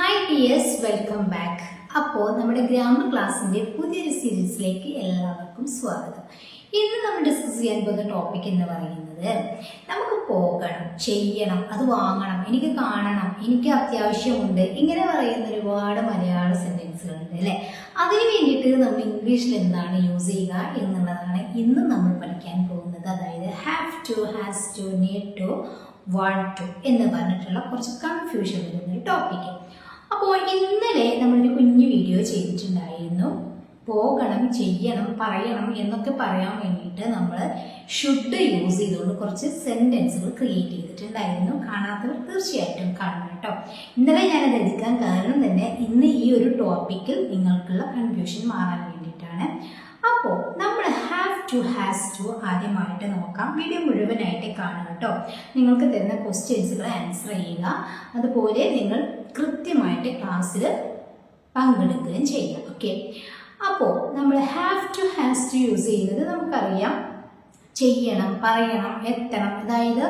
Hi dears welcome back അപ്പോൾ നമ്മുടെ grammar ക്ലാസ്സിന്റെ പുതിയൊരു സീരീസിലേക്ക് എല്ലാവർക്കും സ്വാഗതം. ഇന്ന് നമ്മൾ ഡിസ്കസ് ചെയ്യാൻ പോകുന്ന ടോപ്പിക് എന്ന് പറയുന്നത് നമുക്ക് പോകണം ചെയ്യണം അത് വാങ്ങണം എനിക്ക് കാണണം എനിക്ക് അത്യാവശ്യമുണ്ട് ഇങ്ങനെ പറയുന്ന ഒരുപാട് മലയാള സെന്റൻസുകളുണ്ട് അല്ലേ? അതിന് വേണ്ടിയിട്ട് നമ്മൾ ഇംഗ്ലീഷിൽ എന്താണ് യൂസ് ചെയ്യുക എന്നുള്ളതാണ് ഇന്ന് നമ്മൾ പഠിക്കാൻ പോകുന്നത്. അതായത് have to has to need to want to എന്ന് പറഞ്ഞിട്ടുള്ള കുറച്ച് കൺഫ്യൂഷൻ വരുന്ന ഒരു ടോപ്പിക്ക് അപ്പോൾ ഇന്നലെ നമ്മളൊരു കുഞ്ഞു വീഡിയോ ചെയ്തിട്ടുണ്ടായിരുന്നു. പോകണം ചെയ്യണം പറയണം എന്നൊക്കെ പറയാൻ വേണ്ടിയിട്ട് നമ്മൾ ഷുഡ് യൂസ് ചെയ്തുകൊണ്ട് കുറച്ച് സെന്റൻസുകൾ ക്രിയേറ്റ് ചെയ്തിട്ടുണ്ടായിരുന്നു. കാണാത്തവർ തീർച്ചയായിട്ടും കാണണം കേട്ടോ. ഇന്നലെ ഞാനത് എടുക്കാൻ കാരണം തന്നെ ഇന്ന് ഈ ഒരു ടോപ്പിക്കിൽ നിങ്ങൾക്കുള്ള കൺഫ്യൂഷൻ മാറാൻ വേണ്ടിയിട്ടാണ്. അപ്പോൾ നമ്മൾ ഹാവ് ടു ഹാസ് ടു ആദ്യമായിട്ട് നോക്കാം. വീഡിയോ മുഴുവനായിട്ട് കാണുക കേട്ടോ. നിങ്ങൾക്ക് തരുന്ന ക്വസ്റ്റ്യൻസുകൾ ആൻസർ ചെയ്യുക. അതുപോലെ നിങ്ങൾ കൃത്യമായിട്ട് ക്ലാസ്സിൽ പങ്കെടുക്കുകയും ചെയ്യുക. ഓക്കെ അപ്പോൾ നമ്മൾ have to has to use ചെയ്യുന്നത് നമുക്കറിയാം. ചെയ്യണം പറയണം എത്തണം. അതായത്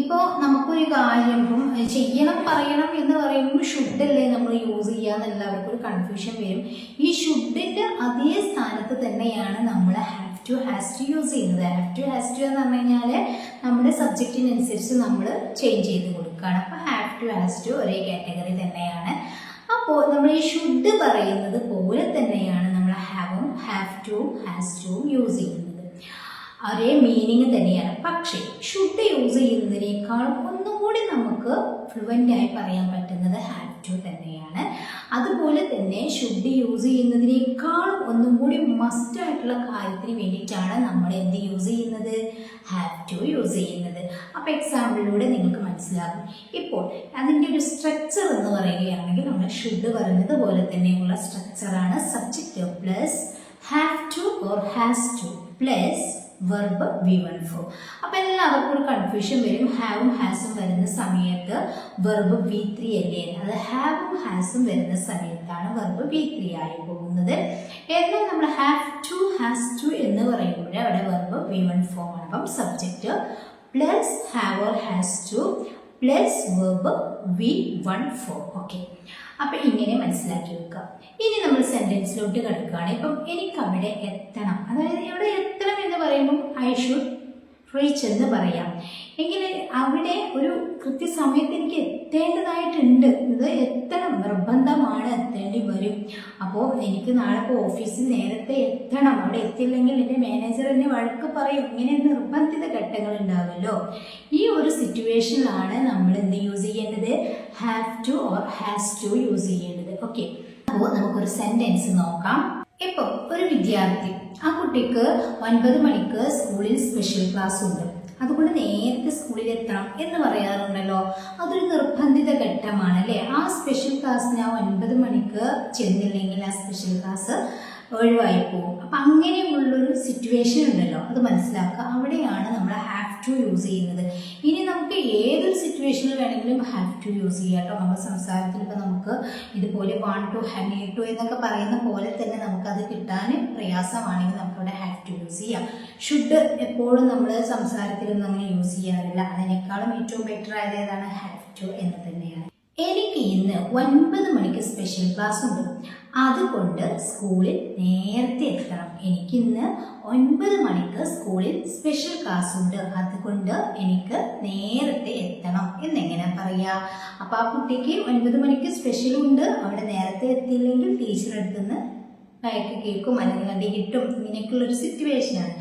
ഇപ്പോൾ നമുക്കൊരു കാര്യം ഇപ്പം ചെയ്യണം പറയണം എന്ന് പറയുമ്പോൾ ഷുഡല്ലേ നമ്മൾ യൂസ് ചെയ്യാന്ന് എല്ലാവർക്കും ഒരു കൺഫ്യൂഷൻ വരും. ഈ ഷുഡിന്റെ അതേ സ്ഥാനത്ത് തന്നെയാണ് നമ്മൾ have to has to use ചെയ്യുന്നത്. ഹാവ് ടു ഹാസ് ടു എന്ന് പറഞ്ഞു കഴിഞ്ഞാൽ നമ്മുടെ സബ്ജക്റ്റിനനുസരിച്ച് നമ്മൾ ചേഞ്ച് ചെയ്ത് കൊടുക്കുകയാണ്. അപ്പോൾ ഹാവ് ടു ആസ് ടു ഒരേ കാറ്റഗറി തന്നെയാണ്. അപ്പോൾ നമ്മൾ ഈ ഷുഡ് പറയുന്നത് പോലെ തന്നെയാണ് നമ്മൾ ഹാവും have to has to use ചെയ്യുന്നത്. ഒരേ മീനിങ് തന്നെയാണ്. പക്ഷേ ഷുഡ് യൂസ് ചെയ്യുന്നതിനേക്കാൾ ഒന്നും കൂടി നമുക്ക് ഫ്ലുവന്റ് ആയി പറയാൻ പറ്റുന്നത് ഹാവ് ടു തന്നെയാണ്. അതുപോലെ തന്നെ ഷുഡ് യൂസ് ചെയ്യുന്നതിനേക്കാളും ഒന്നും കൂടി മസ്റ്റ് ആയിട്ടുള്ള കാര്യത്തിന് വേണ്ടിയിട്ടാണ് നമ്മൾ എന്ത് യൂസ് ചെയ്യുന്നത്? ഹാവ് ടു യൂസ് ചെയ്യുന്നത്. അപ്പോൾ എക്സാമ്പിളിലൂടെ നിങ്ങൾക്ക് മനസ്സിലാകും. ഇപ്പോൾ അതിന്റെ ഒരു സ്ട്രക്ചർ എന്ന് പറയുകയാണെങ്കിൽ നമ്മൾ ഷുഡ് പറഞ്ഞത് പോലെ തന്നെയുള്ള സ്ട്രക്ചറാണ് subject plus have to or has to plus verb V one form അപ്പം എല്ലാവർക്കും ഒരു കൺഫ്യൂഷൻ വരും. ഹാവും ഹാസും വരുന്ന സമയത്ത് വെർബ് വി ത്രീ അല്ലേ? അത് ഹാവും ഹാസും വരുന്ന സമയത്താണ് വെർബ് വി ത്രീ ആയി പോകുന്നത്. എന്നാൽ നമ്മൾ ഹാവ് ടു ഹാസ് ടു എന്ന് പറയുമ്പോൾ അവിടെ വെർബ് വി വൺ ഫോം ആണ്. അപ്പം subject plus have or has to plus verb V one form okay അപ്പം ഇങ്ങനെ മനസ്സിലാക്കി വെക്കുക. ഇനി നമ്മൾ സെന്റൻസിലോട്ട് കിടക്കുകയാണ്. ഇപ്പം എനിക്ക് അവിടെ എത്തണം. അതായത് ഇവിടെ എത്തണം എന്ന് പറയുമ്പോൾ ഐ ഷുഡ് റീച്ച് എന്ന് പറയാം. എങ്കിൽ അവിടെ ഒരു കൃത്യസമയത്ത് എനിക്ക് എത്തേണ്ടതായിട്ടുണ്ട്. ഇത് എത്ര നിർബന്ധമാണ് എത്തേണ്ടി വരും. അപ്പോൾ എനിക്ക് നാളെ ഇപ്പോൾ ഓഫീസിൽ നേരത്തെ എത്തണം. അവിടെ എത്തില്ലെങ്കിൽ എന്റെ മാനേജർ എന്നെ വഴക്ക് പറയും. ഇങ്ങനെ നിർബന്ധിത ഘട്ടങ്ങൾ ഉണ്ടാവുമല്ലോ ഈ ഒരു സിറ്റുവേഷനിലാണ് നമ്മൾ എന്ത് യൂസ് ചെയ്യേണ്ടത്? Have to or has to use ചെയ്യേണ്ടത്. ഓക്കെ അപ്പോൾ നമുക്കൊരു സെന്റൻസ് നോക്കാം. ഇപ്പോൾ ഒരു വിദ്യാർത്ഥി ആ കുട്ടിക്ക് ഒൻപത് മണിക്ക് സ്കൂളിൽ സ്പെഷ്യൽ ക്ലാസ് ഉണ്ട്. അതുകൊണ്ട് നേരത്തെ സ്കൂളിൽ എത്തണം എന്ന് പറയാറുണ്ടല്ലോ. അതൊരു നിർബന്ധിത ഘട്ടമാണ് അല്ലേ? ആ സ്പെഷ്യൽ ക്ലാസ്സിന് ആ ഒൻപത് മണിക്ക് ചെന്നില്ലെങ്കിൽ ആ സ്പെഷ്യൽ ക്ലാസ് ഒഴിവായി പോകും. അപ്പം അങ്ങനെയുള്ളൊരു സിറ്റുവേഷൻ ഉണ്ടല്ലോ അത് മനസ്സിലാക്കുക. അവിടെയാണ് നമ്മൾ ഹാവ് ടു യൂസ് ചെയ്യുന്നത്. ഇനി നമുക്ക് ഏതൊരു സിറ്റുവേഷനിൽ വേണമെങ്കിലും ഹാവ് ടു യൂസ് ചെയ്യാം കേട്ടോ. നമ്മുടെ സംസാരത്തിൽ ഇപ്പോൾ നമുക്ക് ഇതുപോലെ വൺ ടു ഹാവ് ടു എന്നൊക്കെ പറയുന്ന പോലെ തന്നെ നമുക്കത് കിട്ടാൻ പ്രയാസമാണെങ്കിൽ നമുക്കവിടെ ഹാവ് ടു യൂസ് ചെയ്യാം. ഷുഡ് എപ്പോഴും നമ്മൾ സംസാരത്തിലൊന്നും അങ്ങനെ യൂസ് ചെയ്യാറില്ല. അതിനേക്കാളും ഏറ്റവും ബെറ്റർ ആയത് ഏതാണ്? ഹാവ് ടു എന്ന് തന്നെയാണ്. എനിക്ക് ഇന്ന് ഒൻപത് മണിക്ക് സ്പെഷ്യൽ ക്ലാസ് ഉണ്ട്. അതുകൊണ്ട് സ്കൂളിൽ നേരത്തെ എത്തണം. എനിക്കിന്ന് ഒൻപത് മണിക്ക് സ്കൂളിൽ സ്പെഷ്യൽ ക്ലാസ് ഉണ്ട്. അതുകൊണ്ട് എനിക്ക് നേരത്തെ എത്തണം എന്നെങ്ങനെ പറയാ? അപ്പോൾ ആ കുട്ടിക്ക് ഒൻപത് മണിക്ക് സ്പെഷ്യൽ ഉണ്ട്. അവിടെ നേരത്തെ എത്തിയില്ലെങ്കിൽ ടീച്ചർ അടുത്തുനിന്ന് കയക്ക് കേൾക്കും അല്ലെങ്കിൽ അടി കിട്ടും. ഇങ്ങനെയൊക്കെയുള്ളൊരു സിറ്റുവേഷനാണ്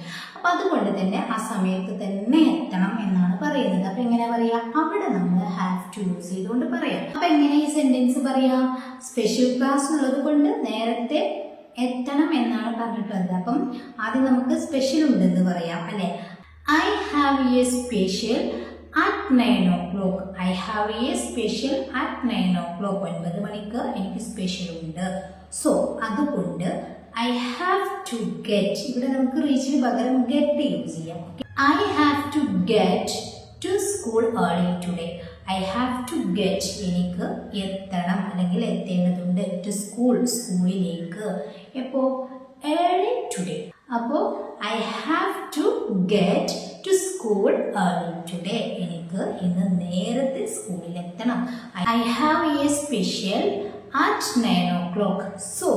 അപ്പം അതുകൊണ്ട് തന്നെ ആ സമയത്ത് തന്നെ എത്തണം എന്നാണ് പറയുന്നത്. അപ്പം എങ്ങനെ പറയാ? അവിടെ നമ്മൾ ഹാവ് ടു യൂസ് ചെയ്തുകൊണ്ട് പറയാം. അപ്പം എങ്ങനെ ഈ സെന്റൻസ് പറയാ? സ്പെഷ്യൽ ക്ലാസ് ഉള്ളത് കൊണ്ട് നേരത്തെ എത്തണം എന്നാണ് പറഞ്ഞിട്ടുള്ളത്. അപ്പം ആദ്യം നമുക്ക് സ്പെഷ്യൽ ഉണ്ടെന്ന് പറയാം അല്ലെ? I have a special at nine o'clock I have a special at nine o'clock ഒൻപത് മണിക്ക് എനിക്ക് സ്പെഷ്യൽ ഉണ്ട്. സോ അതുകൊണ്ട് ഐ ഹാവ് ടു ഗെറ്റ് ഇവിടെ നമുക്ക് റീച്ചിന് പകരം ഗെറ്റ് യൂസ് ചെയ്യാം. I have to get to school early today I have to get എനിക്ക് എത്തണം അല്ലെങ്കിൽ എത്തേണ്ടതുണ്ട് ടു സ്കൂൾ സ്കൂളിലേക്ക് എപ്പോൾ ഏർലി ടുഡേ അപ്പോൾ I have to get to school early today എനിക്ക് ഇന്ന് നേരത്തെ സ്കൂളിൽ എത്തണം. I have a special at nine o'clock so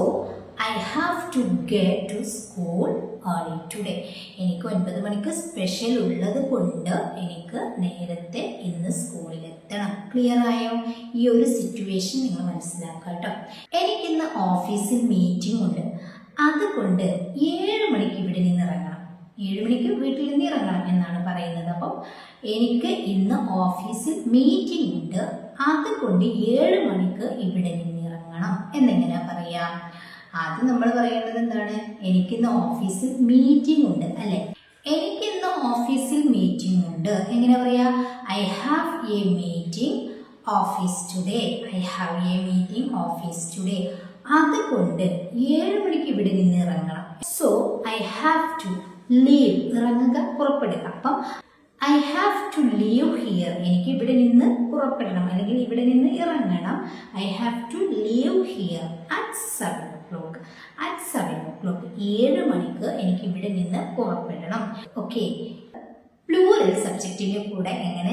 I have to get to school early today എനിക്ക് ഒൻപത് മണിക്ക് സ്പെഷ്യൽ ഉള്ളത് കൊണ്ട് എനിക്ക് നേരത്തെ ഇന്ന് സ്കൂളിൽ എത്തണം. ക്ലിയർ ആയോ? ഈ ഒരു സിറ്റുവേഷൻ നിങ്ങൾ മനസ്സിലാക്കുക കേട്ടോ എനിക്കിന്ന് ഓഫീസിൽ മീറ്റിംഗ് ഉണ്ട്. അതുകൊണ്ട് ഏഴ് മണിക്ക് ഇവിടെ നിന്ന് ഇറങ്ങണം. ഏഴ് മണിക്ക് വീട്ടിൽ നിന്ന് ഇറങ്ങണം എന്നാണ് പറയുന്നത്. അപ്പം എനിക്ക് ഇന്ന് ഓഫീസിൽ മീറ്റിംഗ് ഉണ്ട്. അതുകൊണ്ട് ഏഴ് മണിക്ക് ഇവിടെ നിന്ന് ഇറങ്ങണം. എന്നെങ്ങനെയാ പറയാ? ആദ്യം നമ്മൾ പറയേണ്ടത് എന്താണ്? എനിക്കിന്ന് ഓഫീസിൽ മീറ്റിംഗ് ഉണ്ട് അല്ലെ? എനിക്കിന്ന് ഓഫീസിൽ മീറ്റിംഗ് ഉണ്ട്. എങ്ങനെ പറയാ? I have a meeting office today I have a meeting office today അതുകൊണ്ട് ഏഴ് മണിക്ക് ഇവിടെ നിന്ന് ഇറങ്ങണം. So I have to leave ഇറങ്ങുക പുറപ്പെടുക. അപ്പം I have to leave here എനിക്ക് ഇവിടെ നിന്ന് പുറപ്പെടണം. അല്ലെങ്കിൽ ഇവിടെ നിന്ന് ഇറങ്ങണം. I have to leave here at seven o'clock at seven o'clock ഏഴ് മണിക്ക് എനിക്ക് ഇവിടെ നിന്ന് പുറപ്പെടണം. ഓക്കെ പ്ലൂറൽ സബ്ജക്റ്റിന്റെ കൂടെ എങ്ങനെ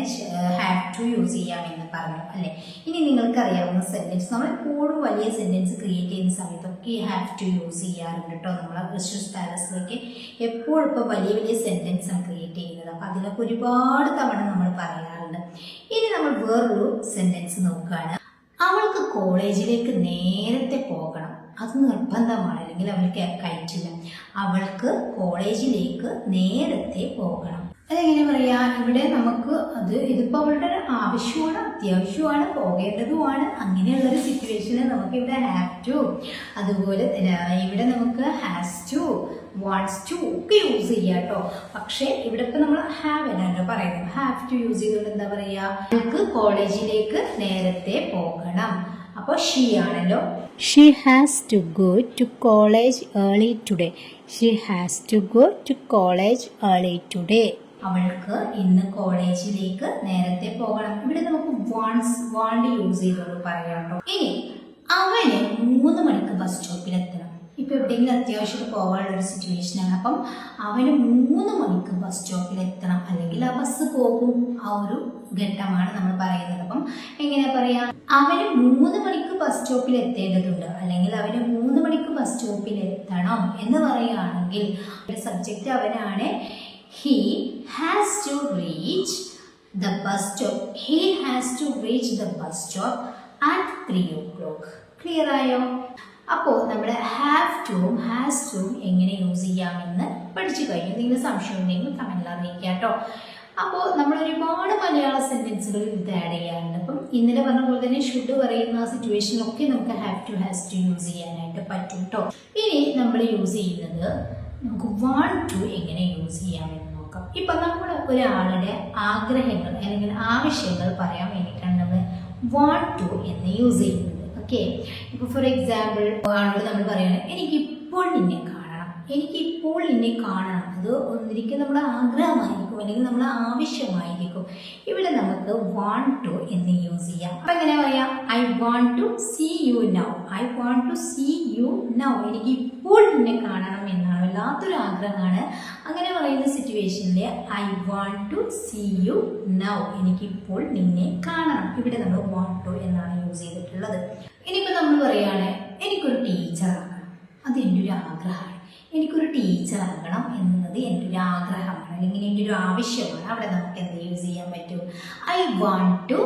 ഹാവ് ടു യൂസ് ചെയ്യാം എന്ന് പറഞ്ഞു അല്ലെ? ഇനി നിങ്ങൾക്ക് അറിയാവുന്ന സെന്റൻസ് നമ്മൾ കൂടുതൽ വലിയ സെന്റൻസ് ക്രിയേറ്റ് ചെയ്യുന്ന സമയത്തൊക്കെ ഹാവ് ടു യൂസ് ചെയ്യാറുണ്ട് കേട്ടോ നമ്മൾ ക്രിസ്ത്യസ് പാലസിലേക്ക് എപ്പോഴും ഇപ്പോൾ വലിയ വലിയ സെന്റൻസ് ആണ് ക്രിയേറ്റ് ചെയ്യുന്നത്. അപ്പോൾ അതിലൊക്കെ ഒരുപാട് തവണ നമ്മൾ പറയാറുണ്ട്. ഇനി നമ്മൾ വേറൊരു സെന്റൻസ് നോക്കുകയാണ് അവൾക്ക് കോളേജിലേക്ക് നേരത്തെ പോകണം. അത് നിർബന്ധമാണ്. അല്ലെങ്കിൽ അവൾക്ക് കഴിച്ചില്ല അവൾക്ക് കോളേജിലേക്ക് നേരത്തെ പോകണം. അതെങ്ങനെ പറയാ? ഇവിടെ നമുക്ക് അത് ഇതിപ്പോൾ അവളുടെ ആവശ്യമാണ് അത്യാവശ്യമാണ് പോകേണ്ടതുമാണ്. അങ്ങനെയുള്ളൊരു സിറ്റുവേഷന് നമുക്ക് ഇവിടെ ഹാവ് ടു അതുപോലെ ഇവിടെ നമുക്ക് ഹാസ് ടു വാണ്ട്സ് ടു ഒക്കെ യൂസ് ചെയ്യാം കേട്ടോ പക്ഷേ ഇവിടെ ഇപ്പം നമ്മൾ ഹാവ് എന്നാണ് പറയുന്നത്. ഹാവ് ടു യൂസ് ചെയ്തുകൊണ്ട് എന്താ പറയാ? നമുക്ക് കോളേജിലേക്ക് നേരത്തെ പോകണം. അപ്പോൾ ഷീ ആണല്ലോ. She has to go to college early today she has to go to college early today അവൾക്ക് ഇന്ന് കോളേജിലേക്ക് നേരത്തെ പോകണം. ഇവിടെ നമുക്ക് വാൺസ് വാണ്ട് യൂസ് ചെയ്തോളൂ പറയാം കേട്ടോ. ഇനി അവന് മൂന്ന് മണിക്ക് ബസ് സ്റ്റോപ്പിൽ എത്തണം ഇപ്പൊ എവിടെയെങ്കിലും അത്യാവശ്യം പോകാനുള്ള ഒരു സിറ്റുവേഷൻ ആണ്. അപ്പം അവന് മൂന്ന് മണിക്ക് ബസ് സ്റ്റോപ്പിൽ എത്തണം അല്ലെങ്കിൽ ആ ബസ് പോകും. ആ ഒരു ഘട്ടമാണ് നമ്മൾ പറയുന്നത്. അപ്പം എങ്ങനെയാ പറയാ? അവന് മൂന്ന് മണിക്ക് ബസ് സ്റ്റോപ്പിൽ എത്തേണ്ടതുണ്ട് അല്ലെങ്കിൽ അവന് മൂന്ന് മണിക്ക് ബസ് സ്റ്റോപ്പിൽ എത്തണം എന്ന് പറയുകയാണെങ്കിൽ സബ്ജക്റ്റ് അവനാണ് he has to reach the bus stop. He has to reach the bus stop at 3 o'clock. Clear ആയോ? അപ്പോൾ നമ്മൾ ഹാവ് ടുവും ഹാസ് ടുവും എങ്ങനെ യൂസ് ചെയ്യാമെന്ന് പഠിച്ചു കഴിഞ്ഞു. നിങ്ങൾ സംശയം ഉണ്ടെങ്കിൽ കമന്റിൽ അറിയിക്കുക കേട്ടോ. അപ്പോൾ നമ്മൾ ഒരുപാട് മലയാള സെന്റൻസുകൾ ഇത് ആഡ് ചെയ്യാറുണ്ട്. അപ്പം ഇന്നലെ പറഞ്ഞ പോലെ തന്നെ ഷുഡ് പറയുന്ന ആ സിറ്റുവേഷനിലൊക്കെ നമുക്ക് have to has to use ചെയ്യാനായിട്ട് പറ്റും കേട്ടോ ഇനി നമ്മൾ യൂസ് ചെയ്യുന്നത് നമുക്ക് വാണ്ട് ടു എങ്ങനെ യൂസ് ചെയ്യാം എന്ന് നോക്കാം. ഇപ്പൊ നമ്മൾ ഒരാളുടെ ആഗ്രഹങ്ങൾ അല്ലെങ്കിൽ ആവശ്യങ്ങൾ പറയാൻ വേണ്ടിയിട്ടാണ് നമ്മൾ വാണ്ട് ടു എന്ന് യൂസ് ചെയ്യുന്നത്. ഓക്കെ ഇപ്പൊ ഫോർ എക്സാമ്പിൾ ആളോട് നമ്മൾ പറയുകയാണ് എനിക്ക് ഇപ്പോൾ നിന്നെ കാണണം. എനിക്ക് എന്നെ കാണണം. അത് ഒന്നിരിക്കും നമ്മുടെ ആഗ്രഹമായിരിക്കും അല്ലെങ്കിൽ നമ്മുടെ ആവശ്യമായിരിക്കും. ഇവിടെ നമുക്ക് വാണ്ട് ടു എന്ന് യൂസ് ചെയ്യാം. അപ്പൊ എങ്ങനെ പറയാം? I want to see you now I want to see you now എനിക്ക് ഇപ്പോൾ നിന്നെ കാണണം എന്നാണ്. വല്ലാത്തൊരു ആഗ്രഹമാണ്. അങ്ങനെ പറയുന്ന സിറ്റുവേഷനിൽ I want to see you now എനിക്കിപ്പോൾ നിന്നെ കാണണം. ഇവിടെ നമ്മൾ വാണ്ട് ടു എന്നാണ് യൂസ് ചെയ്തിട്ടുള്ളത്. ഇനിയിപ്പോൾ നമ്മൾ പറയുകയാണ് എനിക്കൊരു ടീച്ചറാണ് അത് എന്റെ ഒരു ആഗ്രഹമാണ്. എനിക്കൊരു ടീച്ചർ ആകണം എന്നുള്ളത് എന്റെ ഒരു ആഗ്രഹമാണ്. അല്ലെങ്കിൽ എന്റെ ഒരു ആവശ്യമാണ് അവിടെ നമുക്ക് എന്ത് യൂസ് ചെയ്യാൻ പറ്റും. I want to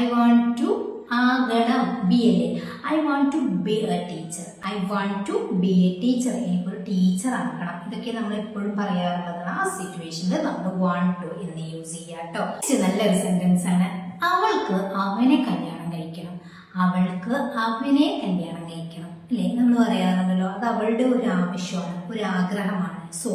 I want to ആകണം ബി അല്ലേ I want to be a teacher I want to be a teacher എനിക്കൊരു ടീച്ചർ ആകണം ഇതൊക്കെ നമ്മൾ എപ്പോഴും പറയാറുള്ളതാണ്. ആ സിറ്റുവേഷനിൽ നമ്മൾ വാണ്ട് ടു എന്ന് യൂസ് ചെയ്യാം കേട്ടോ. നല്ലൊരു സെന്റൻസ് ആണ്. അവൾക്ക് അവനെ കല്യാണം കഴിക്കണം. അവൾക്ക് അവനെ കല്യാണം കഴിക്കണം. അല്ലേ നമ്മൾ പറയാറുണ്ടല്ലോ അത് അവളുടെ ഒരു ആവശ്യമാണ് ഒരു ആഗ്രഹമാണ്. സോ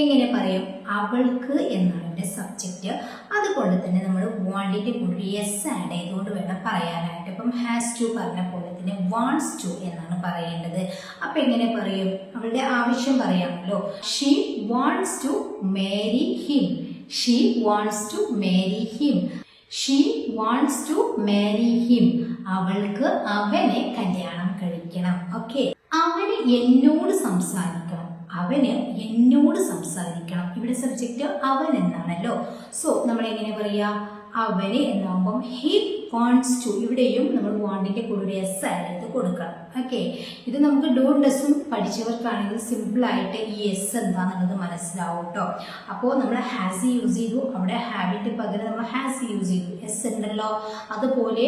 എങ്ങനെ പറയും? അവൾക്ക് എന്നാണ് ഇവിടെ സബ്ജക്റ്റ് അതുകൊണ്ട് തന്നെ നമ്മൾ വാണ്ടിന്റെ കൂടെ എസ് ആഡ് ചെയ്തുകൊണ്ട് വേണം പറയാനായിട്ട്. ഇപ്പം ഹാസ് ടു പറഞ്ഞ പോലെ തന്നെ വാണ്ട്സ് ടു എന്നാണ് പറയേണ്ടത്. അപ്പം എങ്ങനെ പറയും? അവളുടെ ആവശ്യം പറയാമല്ലോ. She wants to marry him she wants to marry him she wants to marry him അവൾക്ക് അവനെ കല്യാണം കഴിക്കണം ഓക്കെ അവന് എന്നോട് സംസാരിക്കണം. അവന് എന്നോട് സംസാരിക്കണം. ഇവിടെ സബ്ജക്റ്റ് അവൻ എന്നാണല്ലോ സോ നമ്മൾ എങ്ങനെ പറയാ? അവന് എന്നാകുമ്പം ഹി വാണ്ട്സ് ടു ഇവിടെയും നമ്മൾ വാണ്ടിന്റെ കൂടെ ഒരു എസ് ആയിട്ട് കൊടുക്കണം ഓക്കെ ഇത് നമുക്ക് ഡോ ഡസും പഠിച്ചവർക്കാണെങ്കിൽ സിമ്പിൾ ആയിട്ട് ഈ എസ് എന്താണെന്നുള്ളത് മനസ്സിലാവും കേട്ടോ അപ്പോൾ നമ്മൾ ഹാസ് യൂസ് ചെയ്തു. അവിടെ ഹാബിറ്റ് പകരം നമ്മൾ ഹാസ് യൂസ് ചെയ്തു. എസ് ഉണ്ടല്ലോ. അതുപോലെ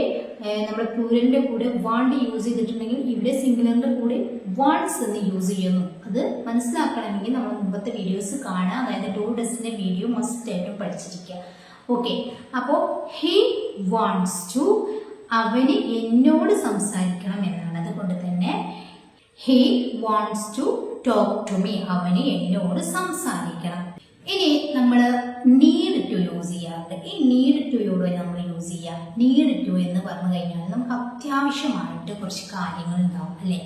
നമ്മൾ പ്ലൂരലിന്റെ കൂടെ വാണ്ട് യൂസ് ചെയ്തിട്ടുണ്ടെങ്കിൽ ഇവിടെ സിംഗുലറിന്റെ കൂടെ വാണ്ട്സ് എന്ന് യൂസ് ചെയ്യുന്നു. അത് മനസ്സിലാക്കണമെങ്കിൽ നമ്മൾ മുമ്പത്തെ വീഡിയോസ് കാണുക. അതായത് ഡോ ഡസിന്റെ വീഡിയോ മസ്റ്റ് ആയിട്ടും പഠിച്ചിരിക്കുക. ഓക്കെ അപ്പോൾ ഹി വാണ്ട്സ് ടു അവന് എന്നോട് സംസാരിക്കണം എന്നാണ്. അതുകൊണ്ട് തന്നെ he wants to talk to me അവന് എന്നോട് സംസാരിക്കണം. ഇനി നമ്മൾ നീഡ് ടു യൂസ് ചെയ്യാറുണ്ട് ഈ നീഡ് ടു ടുയോട് നമ്മൾ യൂസ് ചെയ്യാം. നീഡ് ടു എന്ന് പറഞ്ഞു കഴിഞ്ഞാൽ നമുക്ക് അത്യാവശ്യമായിട്ട് കുറച്ച് കാര്യങ്ങൾ ഉണ്ടാവും അല്ലേ?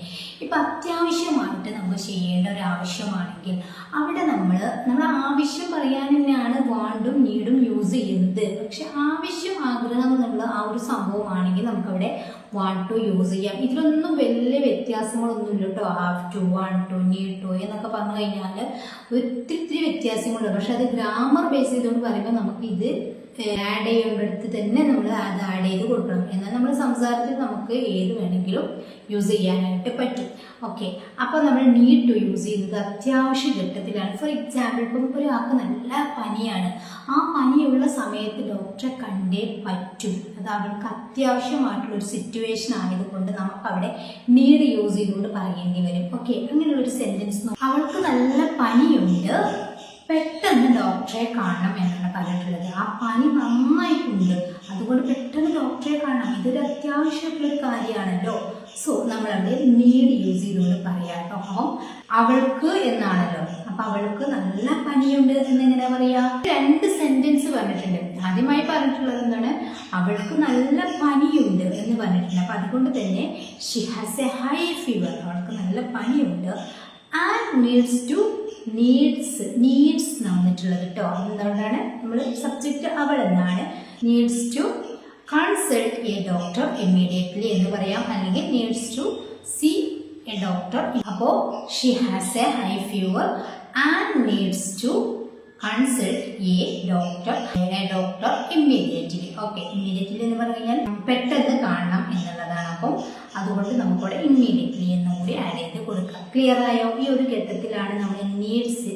ഇപ്പം അത്യാവശ്യമായിട്ട് നമുക്ക് ചെയ്യേണ്ട ഒരു ആവശ്യമാണെങ്കിൽ അവിടെ നമ്മൾ നമ്മൾ ആവശ്യം പറയാൻ തന്നെയാണ് വാണ്ടും നീഡും യൂസ് ചെയ്യുന്നത്. പക്ഷെ ആവശ്യം ആഗ്രഹം എന്നുള്ള ആ ഒരു സംഭവമാണെങ്കിൽ നമുക്കവിടെ വാണ്ട് ടു യൂസ് ചെയ്യാം. ഇതിലൊന്നും വലിയ വ്യത്യാസങ്ങളൊന്നും ഇല്ല കേട്ടോ. Have to want to need to എന്നൊക്കെ പറഞ്ഞു കഴിഞ്ഞാൽ ഒത്തിരി വ്യത്യാസങ്ങളുണ്ട്. പക്ഷെ അത് ഗ്രാമർ ബേസ് ചെയ്തുകൊണ്ട് പറയുമ്പോൾ നമുക്ക് ഇത് ആഡ് ചെയ്യേണ്ടടുത്ത് തന്നെ നമ്മൾ അത് ആഡ് ചെയ്ത് കൊടുക്കണം. എന്നാൽ നമ്മൾ സംസാരത്തിൽ നമുക്ക് ഏത് വേണമെങ്കിലും യൂസ് ചെയ്യാനായിട്ട് പറ്റും. ഓക്കെ അപ്പോൾ നമ്മൾ നീഡ് ടു യൂസ് ചെയ്യുന്നത് അത്യാവശ്യ ഘട്ടത്തിലാണ്. ഫോർ എക്സാമ്പിൾ ഇപ്പം ഒരാൾക്ക് നല്ല പനിയാണ്. ആ പനിയുള്ള സമയത്ത് ഡോക്ടറെ കണ്ടേ പറ്റും. അത് അവൾക്ക് അത്യാവശ്യമായിട്ടുള്ള ഒരു സിറ്റുവേഷൻ ആയതുകൊണ്ട് നമുക്ക് അവിടെ നീഡ് യൂസ് ചെയ്തുകൊണ്ട് പറയേണ്ടി വരും. ഓക്കെ അങ്ങനെയുള്ളൊരു സെന്റൻസ് അവൾക്ക് നല്ല പനിയുണ്ട്. പെട്ടെന്ന് ഡോക്ടറെ കാണണം എന്നാണ് പറഞ്ഞിട്ടുള്ളത്. ആ പനി നന്നായിട്ടുണ്ട്. അതുകൊണ്ട് പെട്ടെന്ന് ഡോക്ടറെ കാണണം. ഇതൊരു അത്യാവശ്യമായിട്ടുള്ളൊരു കാര്യമാണല്ലോ. സോ നമ്മളവിടെ നീഡ് യൂസ് ചെയ്തുകൊണ്ട് പറയാം. അപ്പം അവൾക്ക് എന്നാണല്ലോ? അപ്പൊ അവൾക്ക് നല്ല പനിയുണ്ട് എന്ന് എങ്ങനെ പറയാ? രണ്ട് സെന്റൻസ് പറഞ്ഞിട്ടുണ്ട്. ആദ്യമായി പറഞ്ഞിട്ടുള്ളത് എന്താണ്? അവൾക്ക് നല്ല പനിയുണ്ട് എന്ന് പറഞ്ഞിട്ടുണ്ട്. അപ്പൊ അതുകൊണ്ട് തന്നെ she has a high fever അവൾക്ക് നല്ല പനിയുണ്ട്. And needs to needs needs വന്നിട്ടുള്ളത് കേട്ടോ സബ്ജക്റ്റ് അവൾ എന്നാണ് needs to consult a doctor immediately എന്ന് പറയാം. അല്ലെങ്കിൽ needs to see a doctor അപ്പോൾ she has a high fever and needs to consult a doctor a doctor immediately okay immediately എന്ന് പറഞ്ഞു കഴിഞ്ഞാൽ പെട്ടെന്ന് കാണണം എന്നുള്ളതാണ്. അപ്പം അതുകൊണ്ട് നമുക്കിവിടെ ഇമ്മീഡിയറ്റ്ലി എന്നും കൂടി ആഡ് ചെയ്ത് കൊടുക്കാം. ക്ലിയർ ആയോ? ഈ ഒരു ഘട്ടത്തിലാണ് നമ്മൾ നീഡ്സ്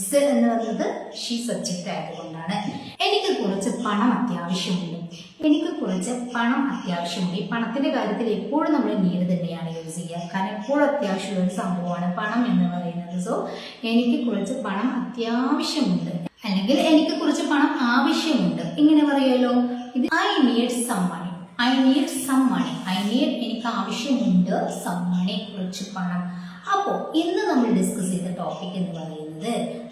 നീഡ്സ് എന്ന് പറയുന്നത് ഷീ സബ്ജക്റ്റ് ആയതുകൊണ്ടാണ്. എനിക്ക് കുറച്ച് പണം അത്യാവശ്യമുണ്ട്. എനിക്ക് കുറച്ച് പണം അത്യാവശ്യമുണ്ട്. ഈ പണത്തിന്റെ കാര്യത്തിൽ എപ്പോഴും നമ്മൾ നീട് തന്നെയാണ് യൂസ് ചെയ്യുക. കാരണം എപ്പോഴും അത്യാവശ്യമുള്ള ഒരു സംഭവമാണ് പണം എന്ന് പറയുന്നത്. സോ എനിക്ക് കുറച്ച് പണം അത്യാവശ്യമുണ്ട്. അല്ലെങ്കിൽ എനിക്ക് കുറച്ച് പണം ആവശ്യമുണ്ട്. ഇങ്ങനെ പറയുമല്ലോ ഇത് I need some money I need some money I need എനിക്ക് ആവശ്യമുണ്ട്. സം മണി കുറച്ച് പണം. അപ്പോൾ ഇന്ന് നമ്മൾ ഡിസ്കസ് ചെയ്ത ടോപ്പിക് എന്ന് പറയുന്നത്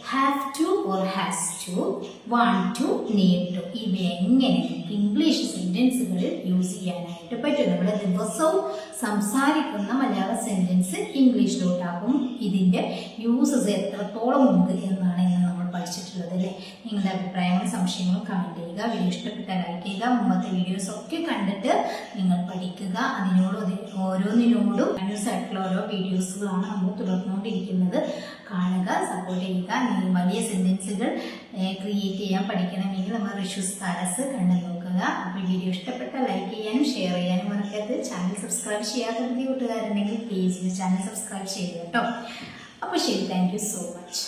have to or has to want to need to ഇവയെങ്ങനെ English സെന്റൻസുകളിൽ യൂസ് ചെയ്യാനായിട്ട് പറ്റും? നമ്മൾ ദിവസവും സംസാരിക്കുന്ന മലയാള സെന്റൻസ് ഇംഗ്ലീഷിലോട്ടാക്കും ഇതിന്റെ യൂസസ് എത്രത്തോളം ഉണ്ട് എന്നാണ് ഇന്ന് പഠിച്ചിട്ടുള്ളത് അല്ലേ നിങ്ങളുടെ അഭിപ്രായങ്ങളും സംശയങ്ങളും കമന്റ് ചെയ്യുക വീഡിയോ ഇഷ്ടപ്പെട്ടാൽ ലൈക്ക് ചെയ്യുക മുമ്പത്തെ വീഡിയോസ് ഒക്കെ കണ്ടിട്ട് നിങ്ങൾ പഠിക്കുക. അതിനോട് അത് ഓരോന്നിനോടും ന്യൂസ് ആയിട്ടുള്ള ഓരോ വീഡിയോസുകളാണ് നമ്മൾ തുടർന്നുകൊണ്ടിരിക്കുന്നത്. കാണുക സപ്പോർട്ട് ചെയ്യുക വലിയ സെന്റൻസുകൾ ക്രിയേറ്റ് ചെയ്യാൻ പഠിക്കണമെങ്കിൽ നമ്മൾ റിഷ്യൂസ് പാലസ് കണ്ടു നോക്കുക. അപ്പോൾ വീഡിയോ ഇഷ്ടപ്പെട്ട ലൈക്ക് ചെയ്യാനും ഷെയർ ചെയ്യാനും മറക്കരുത്. ചാനൽ സബ്സ്ക്രൈബ് ചെയ്യാത്ത പുതിയ കൂട്ടുകാരുണ്ടെങ്കിൽ പ്ലീസ് ചാനൽ സബ്സ്ക്രൈബ് ചെയ്യുക കേട്ടോ. അപ്പോൾ ശരി താങ്ക് സോ മച്ച്